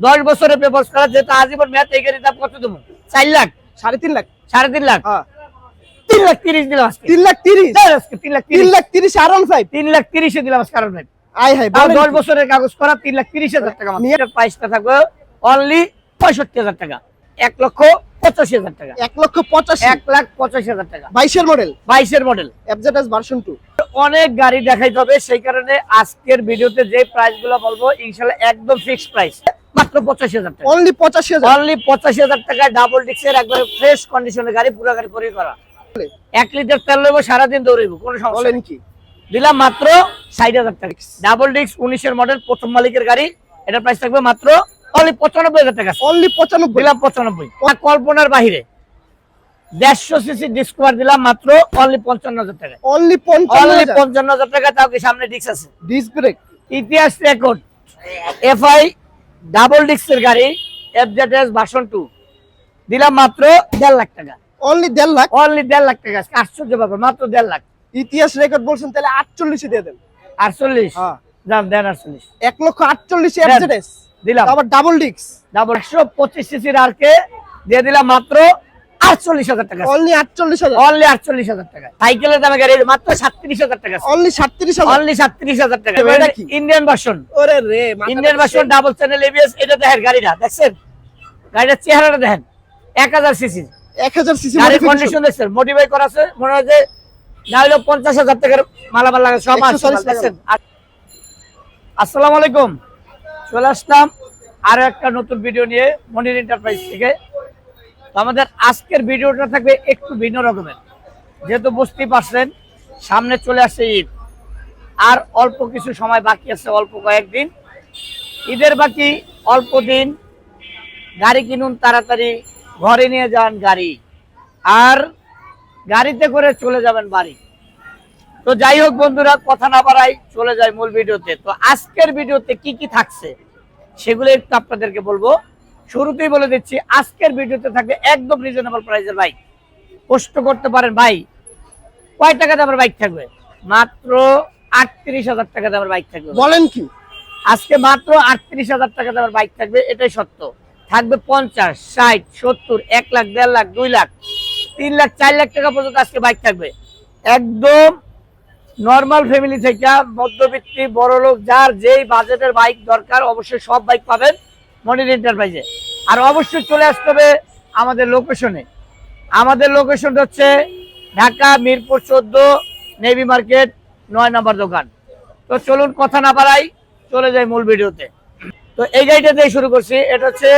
দশ বছরের পেপার করা যেটা আজীবন মেয়াদ এই গাড়ির দাম কত দেবো? চার লাখ। সাড়ে তিন লাখ। সাড়ে তিন লাখ? হ্যাঁ। তিন লাখ তিরিশ দিলাম আজকে। তিন লাখ তিরিশ? তিন লাখ তিন লাখ তিরিশ আর ওয়ান ফাইভ তিন লাখ তিরিশে দিলাম আজকে আয় হাই দশ বছরের কাগজ করা তিন লাখ তিরিশ হাজার টাকা নিয়ে- প্রাইসটা থাকবে অনলি পঁয়ষট্টি হাজার টাকা। এক লক্ষ পঁচাশি হাজার টাকা। এক লক্ষ পঁচাশি। এক লাখ পঁচাশি হাজার টাকা। বাইশের মডেল বাইশের মডেল এফজেডএস ভার্সন টু অনেক গাড়ি দেখাইতে হবে সেই কারণে আজকের ভিডিওতে যে প্রাইসগুলো বলব ইনশাল্লাহ একদম ফিক্সড প্রাইস মাত্র পঁচাশি হাজার টাকা। অনলি পঁচাশি হাজার। অনলি পঁচাশি হাজার টাকায় ডাবল ডিক্সের একবারে ফ্রেশ কন্ডিশনের গাড়ি পুরো গাড়ি পরি করা। এক লিটার তেল নেব সারাদিন দৌড়াইবো কোনো সমস্যা কি? দিলাম মাত্র ষাট হাজার টাকা। ডাবল ডিক্স উনিশের মডেল প্রথম মালিকের গাড়ি। এটার প্রাইস থাকবে মাত্র অনলি পঁচানব্বই হাজার টাকা। অনলি পঁচানব্বই। দিলাম পঁচানব্বই। কল্পনার বাহিরে দেড়শো সিসি ডিসকভার দিলাম মাত্র অনলি পঞ্চান্ন হাজার টাকা। অনলি অনলি পঞ্চান্ন হাজার টাকা তাও কি সামনে ডিক্স আছে? ডিস্ক ব্রেক ইতিহাস রেকর্ড এফআই ডাবল ডিক্সের গাড়ি এফজেডএস ভার্সন টু দিলাম মাত্র দেড় লাখ টাকা। অনলি দেড় লাখ? অনলি দেড় লাখ টাকা। আজকে আশ্চর্য ব্যাপার মাত্র দেড় লাখ। ইতিহাস রেকর্ড বলছেন তাহলে আটচল্লিশে দিয়ে দেন। আটচল্লিশ? হ্যাঁ। দাম দেন আটচল্লিশ। এক লক্ষ আটচল্লিশে। এফজেডএস দিলাম। আবার ডাবল ডিস্ক ডাবল একশো পঁচিশ সিসির আর কে দিয়ে দিলাম মাত্র আটচল্লিশ হাজার টাকা অনলি আটচল্লিশ হাজার। অনলি আটচল্লিশ হাজার টাকা। সাইকেলের দামে গাড়ি মাত্র সাতত্রিশ হাজার টাকা অনলি সাতত্রিশ অনলি সাতত্রিশ হাজার টাকা। এবার এটা কি? ইন্ডিয়ান ভার্সন ওরে রে Indian version double channel ABS এটা দেখেন গাড়িটা দেখছেন? গাড়িটার চেহারাটা দেখেন এক হাজার সিসি। এক হাজার সিসি গাড়ির কন্ডিশন দেখছেন মোটিফাই করা আছে মনে হয় যে না হলেও পঞ্চাশ হাজার টাকার মালামাল লাগে সব দেখছেন? আসসালামু আলাইকুম চলে আসলাম আরও একটা নতুন ভিডিও নিয়ে মনির এন্টারপ্রাইজ থেকে। আমাদের আজকের ভিডিওটা থাকবে একটু ভিন্ন রকমের। যেহেতু বুঝতেই পারছেন, সামনে চলে আসছে ঈদ। আর অল্প কিছু সময় বাকি আছে, অল্প কয়েকদিন। ঈদের বাকি অল্প দিন, গাড়ি কিনুন, তাড়াতাড়ি ঘরে নিয়ে যান গাড়ি। আর গাড়িতে করে চলে যাবেন বাড়ি। তো যাই হোক বন্ধুরা, কথা না বাড়াই চলে যায় মূল ভিডিওতে। তো আজকের ভিডিওতে কি কি থাকছে, সেগুলো একটু আপনাদেরকে বলব। শুরুতেই বলে দিচ্ছি আজকের ভিডিওতে থাকবে একদম রিজনেবল প্রাইসের বাইক কষ্ট করতে পারেন ভাই। কয় টাকা দামের বাইক থাকবে? মাত্র আটত্রিশ হাজার টাকা দামের বাইক থাকবে। বলেন কি? আজকে মাত্র আটত্রিশ হাজার টাকা দামের বাইক থাকবে এটাই সত্য। থাকবে পঞ্চাশ ষাট সত্তর এক লাখ দেড় লাখ দুই লাখ তিন লাখ চার লাখ টাকা পর্যন্ত আজকে বাইক থাকবে। একদম নর্মাল ফ্যামিলি থেকে মধ্যবিত্তি বড় লোক যার যেই বাজেটের বাইক দরকার অবশ্যই সব বাইক পাবেন। মনির এন্টারপ্রাইজে আর অবশ্যই চলে আসতে হবে আমাদের লোকেশনে আমাদের লোকেশন হচ্ছে ঢাকা মিরপুর চোদ্দ নেভি মার্কেট নয় নম্বর দোকান। তো চলুন কথা না বাড়াই চলে যাই মূল ভিডিওতে। তো এই গাড়িটা দিয়ে শুরু করছি এটা হচ্ছে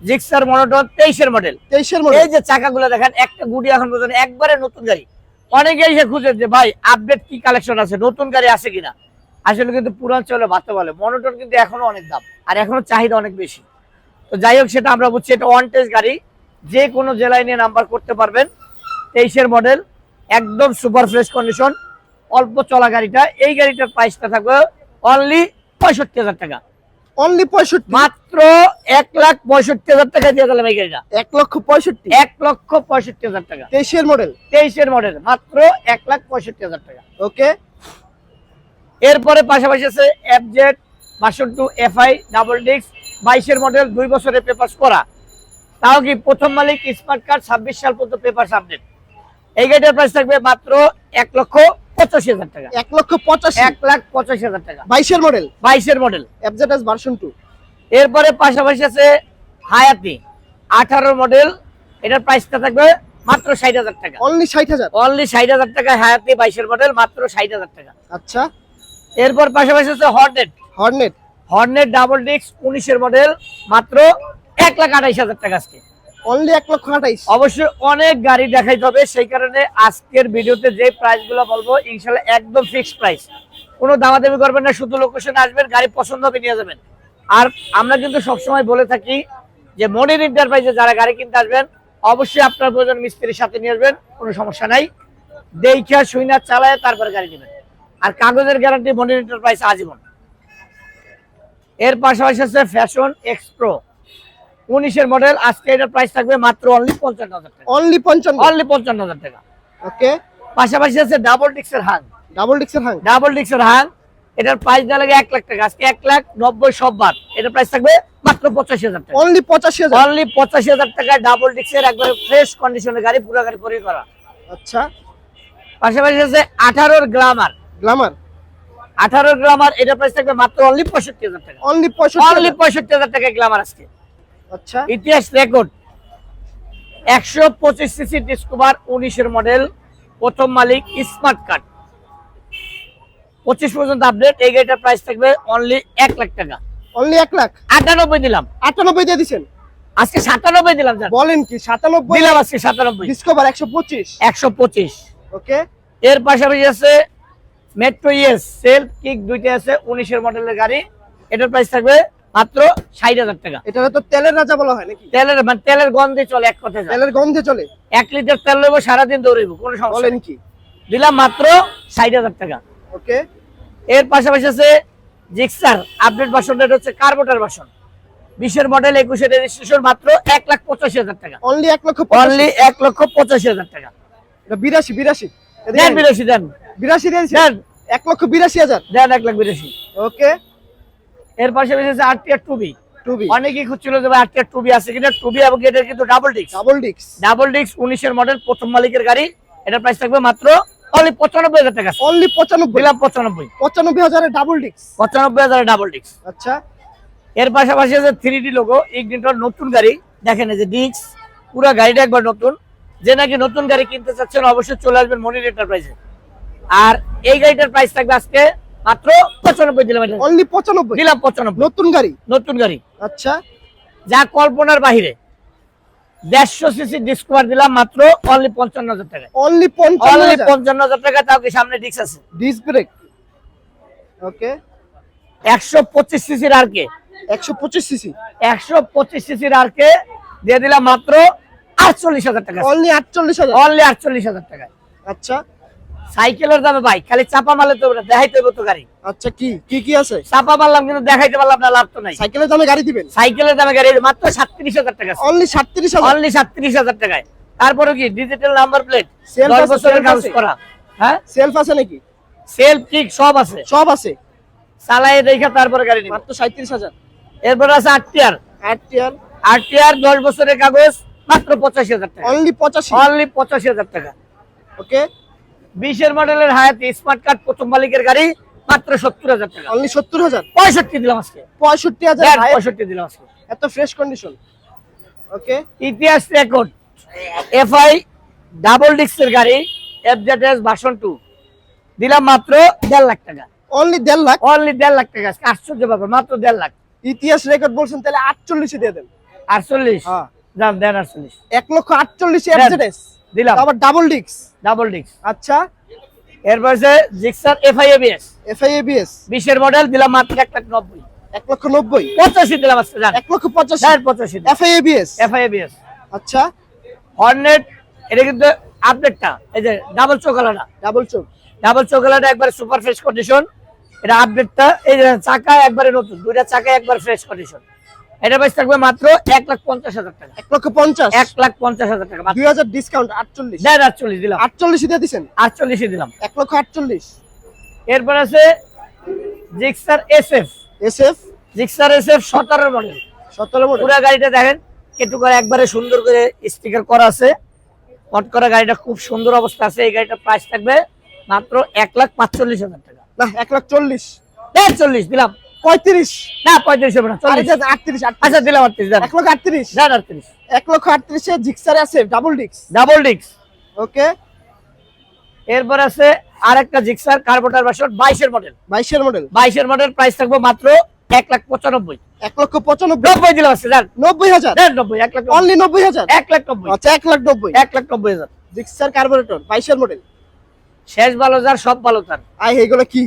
জিক্সার মনোটন তেইশের মডেল তেইশের মডেল এই যে চাকাগুলো দেখেন একটা গুড়ি এখন পর্যন্ত একবারে নতুন গাড়ি। অনেকে এসে খুঁজে যে ভাই আপডেট কি কালেকশন আছে? নতুন গাড়ি আছে কিনা? আসলে কিন্তু পুরান চলে ভাবতে বলে মনোটন কিন্তু এখনও অনেক দাম আর এখনও চাহিদা অনেক বেশি। তো যাই হোক সেটা আমরা বুঝছি এটা ওয়ান টেস্ট গাড়ি। যে কোনো জেলায় নিয়ে নাম্বার করতে পারবেন। তেইশের মডেল একদম সুপার ফ্রেশ কন্ডিশন অল্প চলা গাড়িটা। এই গাড়িটার প্রাইসটা থাকবে অনলি পঁয়ষট্টি হাজার টাকা। অনলি পঁয়ষট্টি? মাত্র এক লাখ পঁয়ষট্টি হাজার টাকা দিয়ে দিলাম এই গাড়িটা। এক লক্ষ পঁয়ষট্টি? এক লক্ষ পঁয়ষট্টি হাজার টাকা। তেইশের মডেল তেইশের মডেল মাত্র এক লাখ পঁয়ষট্টি হাজার টাকা। ওকে এরপরে পাশাপাশি আছে এফজেড বাসন টু এফআই ডাবল ডিক্স বাইশের মডেল দুই বছরের পেপার করা। তাও কি প্রথম মালিক স্মার্ট কার্ড ছাব্বিশ সাল পর্যন্ত পেপার আপডেট এই গাড়িটার প্রাইস থাকবে মাত্র এক লক্ষ পঁচাশি হাজার টাকা। এক লক্ষ পঁচাশি। এক লাখ পঁচাশি হাজার টাকা। বাইশের মডেল বাইশের মডেল এফজেডএস ভার্সন টু এরপরে পাশাপাশি আছে হায়াতি। আঠারো মডেল এটার প্রাইসটা থাকবে মাত্র ষাট হাজার টাকা। অনলি ষাট হাজার? অনলি ষাট হাজার টাকা হায়াতি বাইশের মডেল মাত্র ষাট হাজার টাকা। আচ্ছা। এরপর পাশাপাশি আছে Hornet Hornet Hornet double disc উনিশের মডেল মাত্র এক লাখ আঠাইশ হাজার টাকা আজকে। অনলি এক লক্ষ আঠাইশ। অবশ্যই অনেক গাড়ি দেখাইতে হবে সেই কারণে আজকের ভিডিওতে যে প্রাইসগুলো বলব ইনশাল্লাহ একদম ফিক্সড প্রাইস কোনো দামাদামি করবেন না শুধু লোকেশনে আসবেন গাড়ি পছন্দ হবে নিয়ে যাবেন। আর আমরা কিন্তু সবসময় বলে থাকি যে মনির এন্টারপ্রাইজে যারা গাড়ি কিনতে আসবেন অবশ্যই আপনার প্রয়োজন মিস্ত্রির সাথে নিয়ে আসবেন কোনো সমস্যা নাই। দেখা সুইনা চালায় তারপরে গাড়ি নেবেন। আর কাগজের গ্যারান্টি মনির এন্টারপ্রাইজ আজীবন। এর পাশাপাশি আছে ফ্যাশন এক্সপ্রো উনিশের মডেল আজকে এটার প্রাইস থাকবে মাত্র অনলি পঞ্চান্ন হাজার টাকা। অনলি পঞ্চান্ন। অনলি পঞ্চান্ন হাজার টাকা। ওকে পাশাপাশি আছে double ডিক্সের Hang double ডিক্সের Hang double ডিক্সের Hang এটার প্রাইস না লাগে এক লাখ টাকা। আজকে এক লাখ নব্বই সব বাদ। এটার প্রাইস থাকবে মাত্র পঁচাশি হাজার টাকা। অনলি পঁচাশি হাজার। অনলি পঁচাশি হাজার টাকায় ডাবল ডিক্সের একবার ফ্রেশ কন্ডিশনের গাড়ি পুরো গাড়ি পরি করা। আচ্ছা। পাশাপাশি আছে আঠারোর গ্লামার গ্লামার আঠারো গ্রামার এটা প্রাইস থাকবে মাত্র অনলি পঁয়ষট্টি হাজার টাকা। অনলি পঁয়ষট্টি অনলি। পঁয়ষট্টি হাজার টাকা গ্লামার আজকে। আচ্ছা। ইতিহাস রেকর্ড একশো পঁচিশ সিসি ডিসকভার উনিশের মডেল প্রথম মালিক স্মার্ট কার্ড পঁচিশ পর্যন্ত আপডেট এই গাড়িটার প্রাইস থাকবে অনলি এক লাখ টাকা। অনলি এক লাখ? আটানব্বই দিলাম। আটানব্বই দিয়ে দিচ্ছেন আজকে সাতানব্বই দিলাম স্যার। বলেন কি সাতানব্বই? দিলাম আজকে সাতানব্বই। ডিসকভার একশো পঁচিশ। একশো পঁচিশ। ওকে এর পাশাপাশি আছে মেট্রো ইএস সেলফ কিক দুইটা আছে উনিশের মডেলের গাড়ি। এটার প্রাইস থাকবে মাত্র ষাট হাজার টাকা। এটা তো তেলের রাজা বলা হয় নাকি? তেলের মানে তেলের গন্ধে চলে এক যায়। তেলের গন্ধে চলে? এক লিটার তেল নেব সারাদিন দৌড়াইবো কোনো সমস্যা বলেন কি? দিলাম মাত্র ষাট হাজার টাকা। ওকে এর পাশাপাশি আছে জিক্সার আপডেট বাসন এটা হচ্ছে কার্বোটার বাসন বিশের মডেল একুশের রেজিস্ট্রেশন মাত্র এক লাখ পঁচাশি হাজার টাকা। অনলি এক লক্ষ অনলি এক লক্ষ পঁচাশি হাজার টাকা। এটা বিরাশি বিরাশি। দেন বিরাশি দেন। বিরাশি দেন এক লক্ষ বিরাশি হাজার। দেন এক লাখ বিরাশি। ওকে। এর পাশাপাশি আছে আরটিআর টুবি। টুবি। অনেকেই খুঁজছিল যে আরটিআর টুবি আছে কিনা। টুবি এবং এটার কিন্তু ডাবল ডিস্ক ডাবল ডিক্স ডাবল ডিস্ক উনিশের মডেল প্রথম মালিকের গাড়ি। এটার প্রাইস থাকবে মাত্র অনলি পঁচানব্বই হাজার টাকা। অনলি পঁচানব্বই। দিলাম পঁচানব্বই। পঁচানব্বই ডাবল পঁচানব্বই হাজার ডাবল ডিস্ক আচ্ছা। এর পাশাপাশি আছে থ্রি ডি লোগো ইগনিটর নতুন গাড়ি। দেখেন এই যে ডিস্ক পুরো গাড়িটা একবার নতুন। যে নাকি নতুন গাড়ি কিনতে চাচ্ছেন অবশ্যই চলে আসবেন মনির এন্টারপ্রাইজে আর এই গাড়িটার প্রাইস থাকবে আজকে মাত্র পঁচানব্বই দিলাম অনলি পঁচানব্বই? দিলাম পঁচানব্বই। নতুন গাড়ি? নতুন গাড়ি। আচ্ছা। যা কল্পনার বাহিরে। দেড়শো সিসি ডিসকভার দিলাম মাত্র অনলি পঞ্চান্ন হাজার টাকা অনলি অনলি পঞ্চান্ন হাজার টাকা তাও কি সামনে ডিস্ক আছে? ডিস্ক ব্রেক ওকে একশো পঁচিশ সিসির আর কে? একশো পঁচিশ সিসি একশো পঁচিশ সিসির আর কে? দিয়ে দিলাম মাত্র আটচল্লিশ হাজার টাকা অনলি আটচল্লিশ হাজার? অনলি আটচল্লিশ হাজার টাকা আচ্ছা। সাইকেলের দামে বাইক খালি চাপা মারলে তো দেখাইতে হবে তো গাড়ি। আচ্ছা কি? কি কি আছে? চাপা মারলাম কিন্তু দেখাইতে পারলাম না লাভ তো নাই। সাইকেলের দামে গাড়ি দিবেন? সাইকেলের দামে গাড়ি মাত্র সাতত্রিশ হাজার টাকা অনলি সাতত্রিশ হাজার? অনলি সাতত্রিশ হাজার টাকায়। তারপরে কি? ডিজিটাল নাম্বার প্লেট দশ বছরের। করা। হ্যাঁ? সেলফ আছে নাকি? সেলফ ঠিক সব আছে। সব আছে? চালাই দেখে তারপরে গাড়ি মাত্র সাঁত্রিশ হাজার। এরপরে আছে আরটিআর আট টিয়ার? আরটিআর দশ বছরের কাগজ মাত্র পঁচাশি হাজার টাকা। অনলি পঁচাশি? অনলি পঁচাশি হাজার টাকা। ওকে বিশের মডেলের হায়াতি স্মার্ট কার্ড প্রথম মালিকের গাড়ি মাত্র সত্তর হাজার টাকা। অনলি সত্তর হাজার? পঁয়ষট্টি দিলাম আজকে। পঁয়ষট্টি হাজার পঁয়ষট্টি দিলাম আজকে। এত ফ্রেশ কন্ডিশন ওকে ইতিহাস রেকর্ড এফআই ডাবল ডিস্কের গাড়ি এফজেডএস ভার্সন টু দিলাম মাত্র দেড় লাখ টাকা। অনলি দেড় লাখ? অনলি দেড় লাখ টাকা। আশ্চর্য ব্যাপার মাত্র দেড় লাখ। ইতিহাস রেকর্ড বলছেন তাহলে আটচল্লিশে দিয়ে দেন। আটচল্লিশ। হ্যাঁ। দেন আটচল্লিশ। এক লক্ষ আটচল্লিশে এফজেডএস দিলাম। আবার ডাবল ডিক্স ডাবল ডিস্ক আচ্ছা। এরপর জিক্সার বিশের মডেল দিলাম মাত্র এক লাখ নব্বই। এক লক্ষ নব্বই। পঁচাশি দিলাম আজকে এক লক্ষ পঁচাশি। আচ্ছা। হর্নেট এটা কিন্তু আপডেটটা এই যে ডাবল ডাবল চোখ ডাবল চোকালাটা একবারে সুপার ফ্রেশ কন্ডিশন এটা আপডেটটা এই যে চাকা একবারে নতুন। দুইটা চাকা একবার ফ্রেশ কন্ডিশন এটা বেশ থাকবে মাত্র এক লাখ পঞ্চাশ হাজার টাকা। এক লক্ষ পঞ্চাশ? এক লাখ পঞ্চাশ হাজার টাকা দুই হাজার ডিসকাউন্ট আটচল্লিশ। দেড় আটচল্লিশ দিলাম। আটচল্লিশ দিয়ে দিচ্ছেন আটচল্লিশে দিলাম। এক লক্ষ আটচল্লিশ। এরপর আছে Gixxer S F S F Gixxer S F সতেরো মডেল সতেরো মডেল পুরো গাড়িটা দেখেন কেটু করে একবারে সুন্দর করে স্টিকার করা আছে। পট করা গাড়িটা খুব সুন্দর অবস্থা আছে। এই গাড়িটার প্রাইস থাকবে মাত্র এক লাখ পাঁচচল্লিশ হাজার টাকা। না এক লাখ চল্লিশ। চল্লিশ দিলাম। পঁয়ত্রিশ। না পঁয়ত্রিশ হবে না আটত্রিশ আচ্ছা দিলাম আটত্রিশ দেন। এক লক্ষ আটত্রিশ। এক লক্ষ আটত্রিশে জিক্সার আছে ডাবল ডিক্স ডাবল ডিক্স ওকে। এরপর আছে আর একটা জিক্সার কার্বোটার বাসন বাইশের মডেল বাইশের মডেল বাইশের মডেল প্রাইস থাকবে মাত্র এক লাখ পঁচানব্বই। এক লক্ষ পঁচানব্বই। নব্বই দিলাম আছে নব্বই হাজার। নব্বই এক লাখ অনলি নব্বই হাজার? এক লাখ নব্বই। আচ্ছা এক লাখ নব্বই। এক লাখ নব্বই হাজার। জিক্সার কার্বোরেটর বাইশের মডেল শেষ ভালো যার সব ভালো তার। আই এগুলো কি?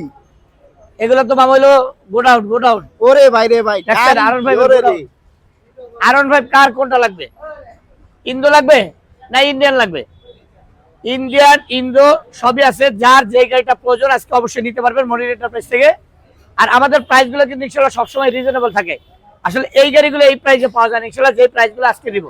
এগুলো তো মামা হইল গোডাউন গোডাউন। ওরে ভাই রে ভাই আরন ভাই। আরন ফাইভ কার কোনটা লাগবে? ইন্দো লাগবে না ইন্ডিয়ান লাগবে? ইন্ডিয়ান ইন্দো সবই আছে। যার যে গাড়িটা প্রয়োজন আজকে অবশ্যই নিতে পারবেন মনির এন্টারপ্রাইজ থেকে। আর আমাদের প্রাইসগুলো কিন্তু ইনশাল্লাহ সবসময় রিজনেবল থাকে। আসলে এই গাড়িগুলো এই প্রাইসে পাওয়া যায় ইনশাল্লাহ যে প্রাইসগুলো আজকে দিব।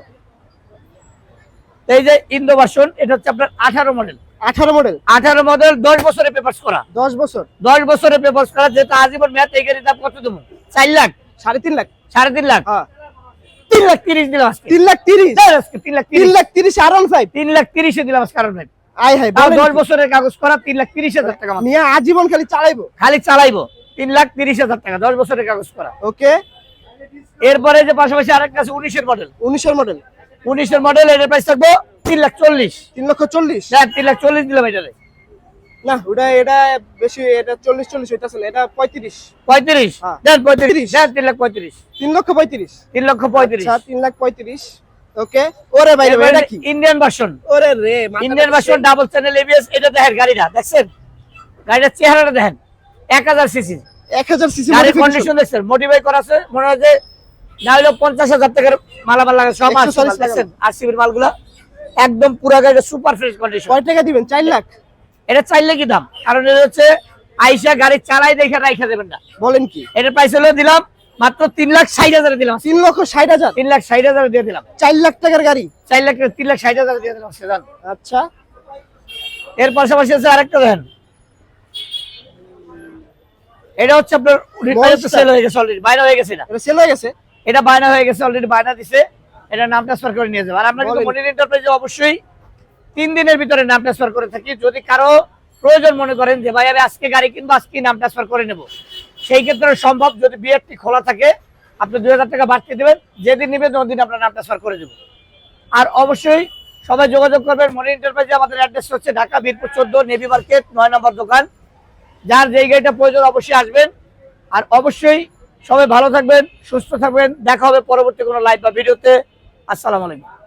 এই যে ইন্দো ভার্সন এটা হচ্ছে আপনার আঠারো মডেল আঠারো মডেল আঠারো মডেল দশ বছরের পেপার্স করা। দশ বছর? দশ বছরের পেপার্স করা যেটা আজীবন মেয়াদ এই গাড়ির দাম কত দেবো? চার লাখ। সাড়ে তিন লাখ। সাড়ে তিন লাখ। হ্যাঁ। তিন লাখ তিরিশ দিলাম আজকে। তিন লাখ তিরিশ? তিন লাখ তিন লাখ তিরিশ আর ওয়ান তিন লাখ তিরিশে দিলাম আজকে কারণ ভাই আয় হায় দশ বছরের কাগজ করা তিন লাখ তিরিশ হাজার টাকা। আজীবন খালি চালাইবো। খালি চালাইবো। তিন লাখ তিরিশ হাজার টাকা দশ বছরের কাগজ করা। ওকে এরপরে যে পাশাপাশি আরেকটা আছে উনিশের মডেল উনিশের মডেল উনিশের মডেল এটার প্রাইস থাকব তিন লাখ চল্লিশ। তিন লক্ষ চল্লিশ? দেন তিন লাখ চল্লিশ দিলাম এটারে না ওটা এটা বেশি এটা চল্লিশ চল্লিশ ওইটা ছিল এটা পঁয়ত্রিশ। পঁয়ত্রিশ? হ্যাঁ। দেন পঁয়ত্রিশ তিন লাখ পঁয়ত্রিশ। তিন লক্ষ পঁয়ত্রিশ। তিন লক্ষ পঁয়ত্রিশ। আচ্ছা তিন লাখ পঁয়ত্রিশ। ওকে ওরে ভাই এটা কি? ইন্ডিয়ান ভার্সন ওরে রে Indian version double channel ABS এটা দেখেন গাড়িটা দেখছেন? গাড়িটার চেহারাটা দেখেন। এক হাজার সিসি এক হাজার সিসি গাড়ির কন্ডিশন দেখছেন? মোটিফাই করা আছে মনে হয় যে না হলেও পঞ্চাশ হাজার টাকার মালামাল লাগে সব আছে 140 আরসিবির মালগুলা একদম পুরো গাড়িটা সুপার ফ্রেশ কন্ডিশন কয় টাকা দিবেন? চার লাখ? এটা চাইলে কি দাম। কারণ এটা হচ্ছে আইসা গাড়ি চালাই দেখে রাইখা দেবেন না। বলেন কি? এটার প্রাইস হলো দিলাম মাত্র তিন লাখ ষাট হাজারে দিলাম। তিন লক্ষ ষাট হাজার? তিন লাখ ষাট হাজারে দিয়ে দিলাম। চার লাখ টাকার গাড়ি? চার লাখ তিন লাখ ষাট হাজারে দিয়ে দিলাম সেদান আচ্ছা। এর পাশাপাশি আছে আরেকটা দেখেন। এটা হচ্ছে আপনার সেল হয়ে গেছে অলরেডি বাইরে হয়ে গেছে এটা। এটা সেল হয়ে গেছে? এটা বায়না হয়ে গেছে অলরেডি বায়না দিছে। এটা নাম ট্রান্সফার করে নিয়ে যাবে আর আমরা কিন্তু মনির এন্টারপ্রাইজে অবশ্যই তিন দিনের ভিতরে নাম ট্রান্সফার করে থাকি। যদি কারও প্রয়োজন মনে করেন যে ভাই আমি আজকে গাড়ি কিনবো আজকে নাম ট্রান্সফার করে নেব। সেই ক্ষেত্রে সম্ভব যদি বিআরটি খোলা থাকে আপনি দুই হাজার টাকা বাড়তে দেবেন। যেদিন নেবেন ওদিন আপনার নাম ট্রান্সফার করে দেবো। আর অবশ্যই সবাই যোগাযোগ করবেন। মনির এন্টারপ্রাইজে আমাদের অ্যাড্রেস হচ্ছে ঢাকা বীরপুর চোদ্দ নেভি মার্কেট নয় নম্বর দোকান। যার যেই গাড়িটা প্রয়োজন অবশ্যই আসবেন। আর অবশ্যই সবাই ভালো থাকবেন সুস্থ থাকবেন। দেখা হবে পরবর্তী কোনো লাইভ বা ভিডিওতে আসসালামু আলাইকুম।